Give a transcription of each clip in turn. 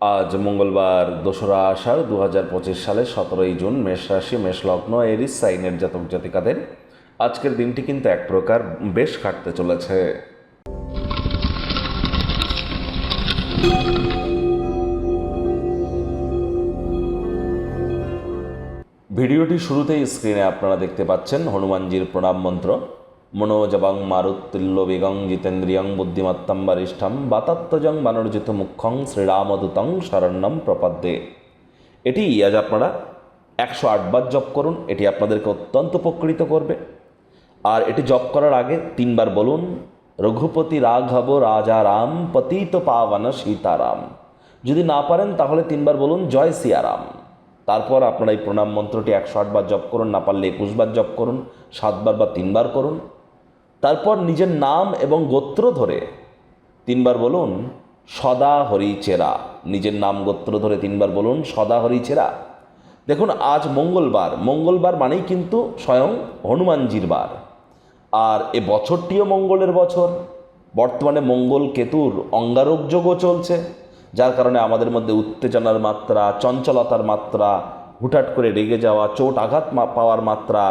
আজ মঙ্গলবার দোসরা আষাঢ় দু হাজার পঁচিশ সালের সতেরোই জুন মেষ রাশি, মেষ এরিস, সাইনের জাতক জাতিকাদের। আজকের দিনটি কিন্তু এক প্রকার বেশ কাটতে চলেছে। ভিডিওটি শুরুতেই স্ক্রিনে আপনারা দেখতে পাচ্ছেন হনুমানজির প্রণাম মন্ত্র। মনোজবং মারুত্তুল্য বেগং জিতেন্দ্রিয়ং বুদ্ধিমত্তম বরিষ্ঠম বাতাত্মজং বানরজিত মুখ্যং শ্রীরামদূতং শরণ্যম প্রপদ্যে। এটি আজ আপনারা একশো আটবার জপ করুন, এটি আপনাদেরকে অত্যন্ত উপকৃত করবে। আর এটি জপ করার আগে তিনবার বলুন, রঘুপতি রাঘব রাজা রাম, পতিত পাবন সীতারাম। যদি না পারেন, তাহলে তিনবার বলুন, জয় সিয়ারাম। তারপর আপনারা এই প্রণাম মন্ত্রটি একশো আটবার জপ করুন, না পারলে একুশবার জপ করুন, সাতবার বা তিনবার করুন। তারপর নিজের নাম এবং গোত্র ধরে তিনবার বলুন, সদা হরি চেরা। নিজের নাম গোত্র ধরে তিনবার বলুন, সদা হরি চেরা। দেখুন, আজ মঙ্গলবার। মঙ্গলবার মানেই কিন্তু স্বয়ং হনুমানজির বার। আর এ বছরটিও মঙ্গলের বছর। বর্তমানে মঙ্গল কেতুর অঙ্গারক যোগও চলছে, যার কারণে আমাদের মধ্যে উত্তেজনার মাত্রা, চঞ্চলতার মাত্রা হুটহাট করে রেগে যাওয়া, চোট আঘাত পাওয়ার মাত্রা,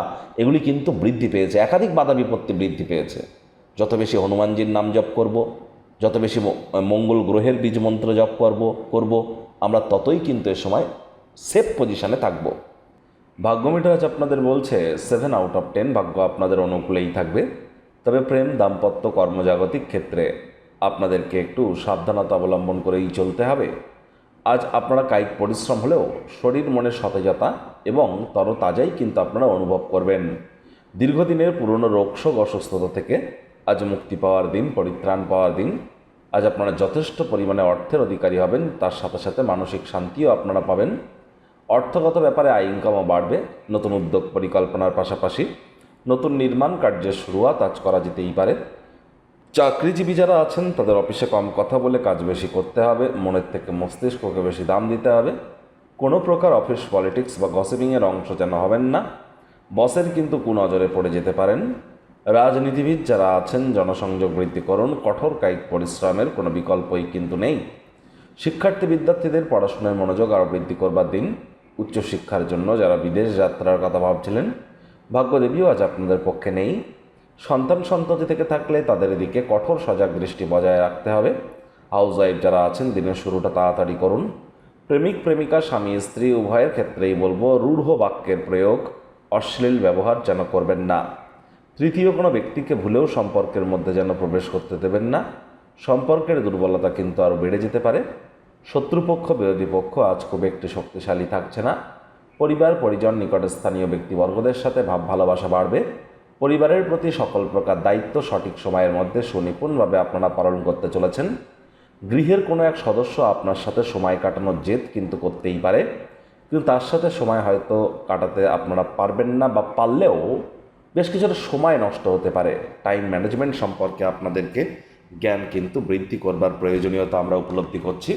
এগুলি কিন্তু বৃদ্ধি পেয়েছে। একাধিক বাধা বিপত্তি বৃদ্ধি পেয়েছে। যত বেশি হনুমানজির নাম জপ করব, যত বেশি মঙ্গল গ্রহের বীজ মন্ত্র জপ করব করব, আমরা ততই কিন্তু এ সময় সেফ পজিশনে থাকব। ভাগ্য মিটার আজ আপনাদের বলছে সেভেন আউট অফ টেন ভাগ্য আপনাদের অনুকূলেই থাকবে। তবে প্রেম, দাম্পত্য, কর্মজাগতিক ক্ষেত্রে আপনাদেরকে একটু সাবধানতা অবলম্বন করেই চলতে হবে। আজ আপনারা কায়িক পরিশ্রম হলেও শরীর মনের সতেজতা এবং তরতাজাই কিন্তু আপনারা অনুভব করবেন। দীর্ঘদিনের পুরনো রোগশোক অসুস্থতা থেকে আজ মুক্তি পাওয়ার দিন, পরিত্রাণ পাওয়ার দিন। আজ আপনারা যথেষ্ট পরিমাণে অর্থের অধিকারী হবেন, তার সাথে সাথে মানসিক শান্তিও আপনারা পাবেন। অর্থগত ব্যাপারে আয় ইনকামও বাড়বে, নতুন উদ্যোগ পরিকল্পনার পাশাপাশি নতুন নির্মাণ কার্যের শুরুয়াত আজ করা যেতেই পারে। চাকরিজীবী যারা আছেন, তাদের অফিসে কম কথা বলে কাজ বেশি করতে হবে, মনের থেকে মস্তিষ্ককে বেশি দাম দিতে হবে। কোনো প্রকার অফিস পলিটিক্স বা গসিপিংয়ের অংশ যেন হবেন না। বসের কিন্তু কুনজরে পড়ে যেতে পারেন। রাজনীতিবিদ যারা আছেন, জনসংযোগ বৃদ্ধি করুন, কঠোর কায়িক পরিশ্রমের কোনো বিকল্পই কিন্তু নেই। শিক্ষার্থী বিদ্যার্থীদের পড়াশোনায় মনোযোগ আরও বৃদ্ধি করবার দিন। উচ্চশিক্ষার জন্য যারা বিদেশ যাত্রার কথা ভাবছিলেন, ভাগ্যদেবীও আজ আপনাদের পক্ষে নেই। সন্তান সন্ততি থেকে থাকলে তাদের এদিকে কঠোর সজাগ দৃষ্টি বজায় রাখতে হবে। হাউস ওয়াইফ যারা আছেন, দিনের শুরুটা তাড়াতাড়ি করুন। প্রেমিক, প্রেমিকা, স্বামী, স্ত্রী, উভয়ের ক্ষেত্রেই বলব, রূঢ় বাক্যের প্রয়োগ, অশ্লীল ব্যবহার যেন করবেন না। তৃতীয় কোনো ব্যক্তিকে ভুলেও সম্পর্কের মধ্যে যেন প্রবেশ করতে দেবেন না। সম্পর্কের দুর্বলতা কিন্তু আরও বেড়ে যেতে পারে। শত্রুপক্ষ, বিরোধী পক্ষ আজ খুব একটি শক্তিশালী থাকছে না। পরিবার, পরিজন নিকটে স্থানীয় ব্যক্তিবর্গদের সাথে ভাব ভালোবাসা বাড়বে। পরিবারের প্রতি সকল প্রকার দায়িত্ব সঠিক সময়ের মধ্যে সুনিপুণভাবে আপনারা পালন করতে চলেছেন। গৃহের কোনো এক সদস্য আপনার সাথে সময় কাটানোর জেদ কিন্তু করতেই পারে। কিন্তু তার সাথে সময় হয়তো কাটাতে আপনারা পারবেন না বা পারলেও বেশ কিছুটা সময় নষ্ট হতে পারে। টাইম ম্যানেজমেন্ট সম্পর্কে আপনাদেরকে জ্ঞান কিন্তু বৃদ্ধি করবার প্রয়োজনীয়তা আমরা উপলব্ধি করছি।